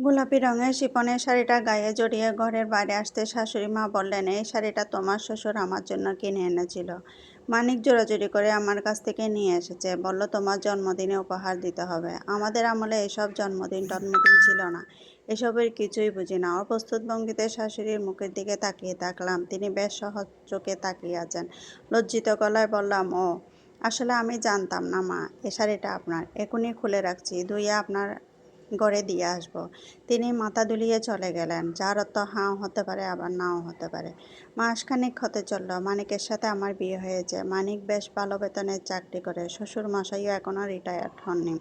গোলাপি রঙের শিপনের শাড়িটা গায়ে জড়িয়ে ঘরের বাইরে আসতে শাশুড়ি মা বললেন, এই শাড়িটা তোমার শ্বশুর আমার জন্য কিনে এনেছিল। মানিক জোরাজুরি করে আমার কাছ থেকে নিয়ে এসেছে। বলল, তোমার জন্মদিনে উপহার দিতে হবে। আমাদের আমলে এসব জন্মদিন টন্মদিন ছিল না। এসবের কিছুই বুঝি না। অপ্রস্তুত ভঙ্গিতে শাশুড়ির মুখের দিকে তাকিয়ে থাকলাম। তিনি বেশ সহজ চোখে তাকিয়ে আছেন। লজ্জিত গলায় বললাম, ও, আসলে আমি জানতাম না মা, এ শাড়িটা আপনার। এখনই খুলে রাখছি। ধুইয়া আপনার গড়ে দিয়ে আসব। তিনি মাথা দুলিয়ে চলে গেলেন। যার অর্থ হাও হতে পারে, আবার নাও হতে পারে। মাসখানেক হতে চলল। মানিকের সাথে আমার বিয়ে হয়েছে। মানিক বেশ ভালো বেতনের চাকরি করে। শ্বশুর মশাইও এখনও রিটায়ার্ড হননি।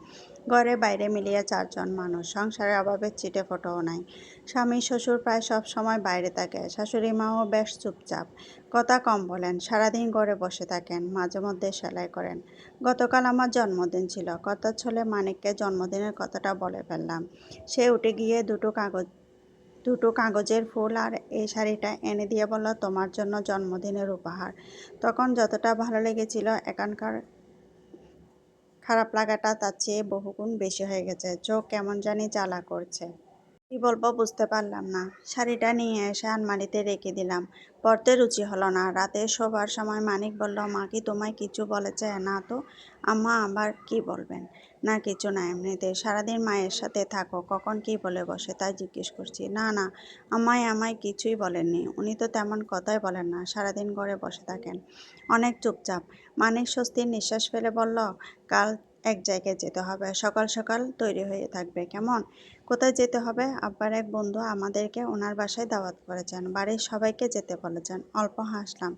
ঘরে বাইরে মিলিয়ে চারজন মানুষ। সংসারের অভাবে চিটে ফোটাও নাই। স্বামী, শ্বশুর প্রায় সব সময় বাইরে থাকে। শাশুড়ি মাও বেশ চুপচাপ। কথা কম বলেন, সারাদিন ঘরে বসে থাকেন, মাঝে মধ্যে সেলাই করেন। গতকাল আমার জন্মদিন ছিল। কথা ছলে মানিককে জন্মদিনের কথাটা বলে ফেললাম। সে উঠে গিয়ে দুটো কাগজ, দুটো কাগজের ফুল আর এই শাড়িটা এনে দিয়ে বলল, তোমার জন্য জন্মদিনের উপহার। তখন যতটা ভালো লেগেছিল এখানকার খারাপ লাগাটা তার চেয়ে বহুগুণ বেশি হয়ে গেছে। চোখ কেমন জানি জ্বালা করছে। কি বলব বুঝতে পারলাম না। শাড়িটা নিয়ে এসে আলমারিতে রেখে দিলাম। পড়তে রুচি হলো না। রাতে শোবার সময় মানিক বলল, মা কি তোমায় কিছু বলেছে? না তো। আম্মা, আবার কি বলবেন? না, কিছু না, এমনিতে সারাদিন মায়ের সাথে থাকো, কখন কি বলে বসে তাই জিজ্ঞেস করছি। না না, আমায় আমায় কিছুই বলেননি, উনি তো তেমন কথাই বলেন না, সারাদিন ঘরে বসে থাকেন। অনেক চুপচাপ, মানিক স্বস্তির নিঃশ্বাস ফেলে বলল, কাল এক জায়গায় যেতে হবে, সকাল সকাল তৈরি হয়ে থাকবে, কেমন? কোথায় যেতে হবে? আব্বার এক বন্ধু আমাদেরকে ওনার বাসায় দাওয়াত করেছেন, বাড়ির সবাইকে যেতে বলেছেন, অল্প হাসলাম।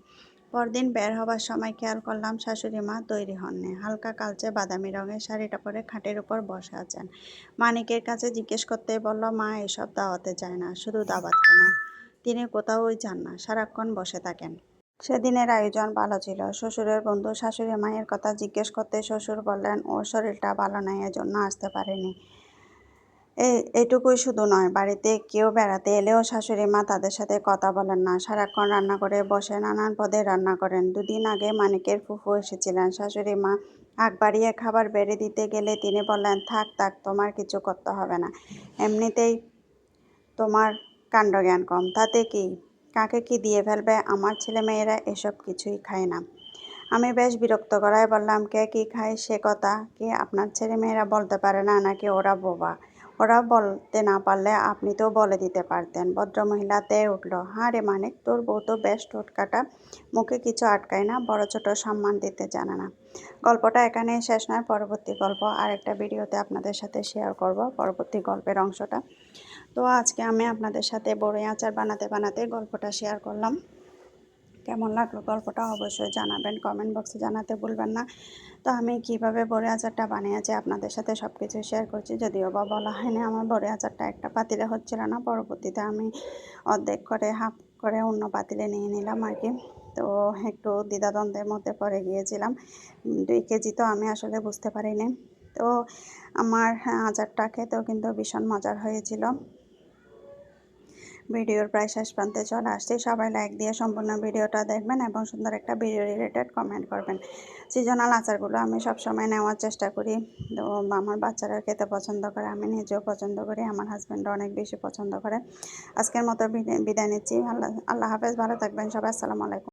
পরদিন বের হবার সময় খেয়াল করলাম শাশুড়ি মা তৈরি হননি। হালকা কালচে বাদামি রঙের শাড়িটা পরে খাটের উপর বসে আছেন। মানিকের কাছে জিজ্ঞেস করতে বলল, মা, এসব দাওয়াতে যায় না, শুধু দাওয়াত কেন তিনি কোথাও যান না, সারাক্ষণ বসে থাকেন। সেদিনের আয়োজন ভালো ছিল। শ্বশুরের বন্ধু শাশুড়ি মায়ের কথা জিজ্ঞেস করতে শ্বশুর বললেন, ওর শরীরটা ভালো নয় এজন্য আসতে পারেনি। এই এইটুকুই শুধু নয়, বাড়িতে কেউ বেড়াতে এলেও শাশুড়ি মা তাদের সাথে কথা বলেন না। সারাক্ষণ রান্না করে বসে, নানান পদে রান্না করেন। দুদিন আগে মানিকের ফুফু এসেছিলেন। শাশুড়ি মা আগ বাড়িয়ে খাবার বেড়ে দিতে গেলে তিনি বললেন, থাক থাক, তোমার কিছু করতে হবে না। এমনিতেই তোমার কাণ্ডজ্ঞান কম। তাতে কি? কাকে কি দিয়ে ফেলবে? আমার ছেলে মেয়েরা এসব কিছুই খায় না। আমি বেশ বিরক্ত করায় বললাম, কে কী খায়? সে কথা কি আপনার ছেলে মেয়েরা বলতে পারে না? নাকি ওরা বোবা? ওরা বলতে না পারলে আপনি তো বলে দিতে পারতেন। ভদ্রমহিলা তেয়ে উঠল। হ্যাঁ রে মানিক, তোর বউ তো বেশ টোটকাটা, মুখে কিছু আটকায় না, বড় ছোট সম্মান দিতে জানে না। গল্পটা এখানেই শেষ নয়, পরবর্তী গল্প আর একটা ভিডিওতে আপনাদের সাথে শেয়ার করব, পরবর্তী গল্পের অংশটা। তো আজকে আমি আপনাদের সাথে বড়ই আচার বানাতে বানাতে গল্পটা শেয়ার করলাম। কেমন লাগল গল্পটা অবশ্যই জানাবেন কমেন্ট বক্সে জানাতে ভুলবেন না। তো আমি কীভাবে বড়ে আচারটা বানিয়েছি আপনাদের সাথে সব কিছু শেয়ার করছি। যদিও বা বলা হয়নি আমার বড়ে আচারটা একটা পাতিলে হচ্ছিল না, পরবর্তীতে আমি অর্ধেক করে হাফ করে অন্য পাতিলে নিয়ে নিলাম আর কি তো একটু দ্বিধাদ্বন্দ্বের মধ্যে পড়ে গিয়েছিলাম। দুই কেজি তো আমি আসলে বুঝতে পারিনি। তো আমার আচারটা খেতেও কিন্তু ভীষণ মজার হয়েছিল। ভিডিওর প্রায় শেষ প্রান্তে চলে আসছি। সবাই লাইক দিয়ে সম্পূর্ণ ভিডিওটা দেখবেন এবং সুন্দর একটা ভিডিও রিলেটেড কমেন্ট করবেন। সিজনাল আচারগুলো আমি সবসময় নেওয়ার চেষ্টা করি। তো আমার বাচ্চারা খেতে পছন্দ করে, আমি নিজেও পছন্দ করি, আমার হাজব্যান্ডও অনেক বেশি পছন্দ করে। আজকের মতো বিদায় নিচ্ছি। আল্লাহ আল্লাহ হাফেজ, ভালো থাকবেন সবাই, আসসালামু আলাইকুম।